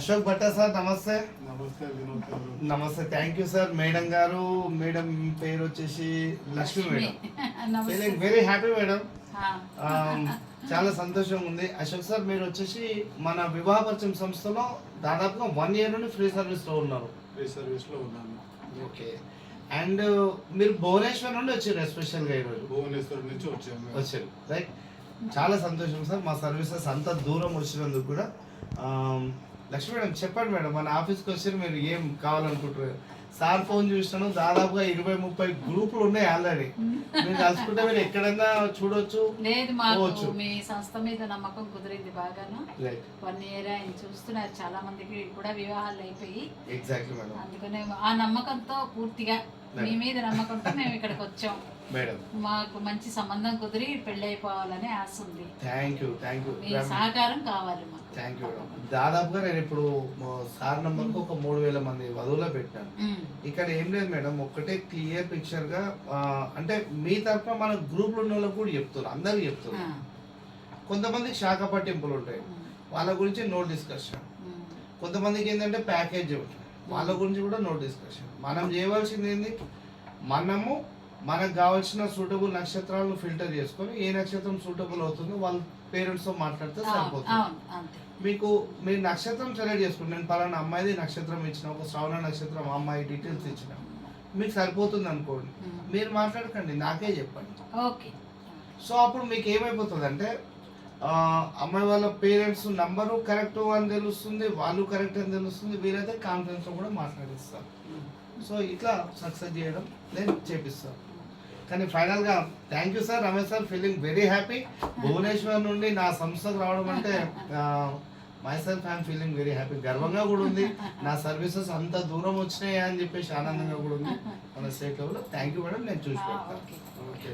Ashok Bhatta sir నమస్తే. నమస్తే వినోద్ గారు. నమస్తే థ్యాంక్ యూ సార్ మేడం గారు మేడం పేరు వచ్చేసి Lakshmi madam. Very happy madam. చాలా సంతోషంగా ఉంది. అశోక్ సార్ మీరు వచ్చేసి మన వివాహ పరిచయం సంస్థలో దాదాపుగా వన్ ఇయర్ నుండి ఫ్రీ సర్వీస్లో ఉన్నారు. ఫ్రీ సర్వీస్లో ఉన్నాను. ఓకే. అండ్ మీరు భువనేశ్వర్ నుండి వచ్చారు ఎస్పెషల్గా ఈరోజు భువనేశ్వర్ నుంచి వచ్చాము. వచ్చారు. రైట్ చాలా సంతోషం సార్ మా సర్వీసెస్ అంత దూరం వచ్చినందుకు కూడా లక్ష్మి మేడం చెప్పండి మేడం మన ఆఫీస్కి వచ్చి మీరు ఏం కావాలనుకుంటారు? సార్ ఫోన్ చూసినాను దాదాపుగా ఇరవై ముప్పై గ్రూపులు ఉన్నాయి ఆల్రెడీ. మీరు కలుసుకుంటే మీరు ఎక్కడైనా చూడొచ్చు లేదు మాకు. మీ సంస్థ మీద నమ్మకం కుదిరింది బాగాను. వన్ ఇయర్ ఆయన చూస్తున్నారు చాలా మందికి కూడా వివాహాలు అయిపోయి. ఎగ్జాక్ట్లీ మేడం అందుకనే ఆ నమ్మకంతో పూర్తిగా మీ మీద నమ్మకంతో మేము ఇక్కడికి వచ్చాం. మేడం. మాకు మంచి సంబంధం కుదిరి పెళ్ళి అయిపోవాలని ఆశ ఉంది. థ్యాంక్ యూ థ్యాంక్ యూ మీ సహకారం కావాలి మాకు. థ్యాంక్ యూ మేడం దాదాపుగా నేను ఇప్పుడు సార్ నంబర్కి ఒక మూడు వేల మంది వధువులో పెట్టాను. ఇక్కడ ఏం లేదు మేడం ఒక్కటే క్లియర్ పిక్చర్గా అంటే మీ తరఫున మన గ్రూప్ ఉన్న వాళ్ళకి కూడా చెప్తున్నారు అందరికి ఆ, చెప్తున్నారు కొంతమందికి శాఖ పట్టింపులు ఉంటాయి. వాళ్ళ గురించి నో డిస్కషన్ కొంతమందికి ఏంటంటే ప్యాకేజ్ ఉంటుంది వాళ్ళ గురించి కూడా నో డిస్కషన్ మనం చేయవలసింది ఏంది మనము మనకు కావాల్సిన సూటబుల్ నక్షత్రాలను ఫిల్టర్ చేసుకొని ఏ నక్షత్రం సూటబుల్ అవుతుందో వాళ్ళ పేరెంట్స్తో మాట్లాడితే సరిపోతుంది. మీకు మీరు నక్షత్రం సెలెక్ట్ చేసుకుని నేను పలానా అమ్మాయిది నక్షత్రం ఇచ్చిన ఒక శ్రవణ నక్షత్రం అమ్మాయి డీటెయిల్స్ ఇచ్చిన మీకు సరిపోతుంది అనుకోండి. మీరు మాట్లాడకండి నాకే చెప్పండి. ఓకే. సో అప్పుడు మీకు ఏమైపోతుంది అంటే అమ్మాయి వాళ్ళ పేరెంట్స్ నంబరు కరెక్ట్ అని తెలుస్తుంది వాళ్ళు కరెక్ట్ అని తెలుస్తుంది వీరైతే కాన్ఫిడెన్స్ కూడా మాట్లాడిస్తారు. ఉమ్, సో ఇట్లా సక్సెస్ చేయడం నేను చేపిస్తాను కానీ ఫైనల్గా thank you sir Ramesh sir feeling very happy Bhubaneswar నుండి నా సంస్థకు రావడం అంటే myself I'm feeling very happy గర్వంగా కూడా ఉంది. నా సర్వీసెస్ అంత దూరం వచ్చినాయి అని చెప్పేసి ఆనందంగా కూడా ఉంది. మన స్టేట్ లెవెల్లో థ్యాంక్ యూ మేడం నేను చూసి పెడతాను ఓకే.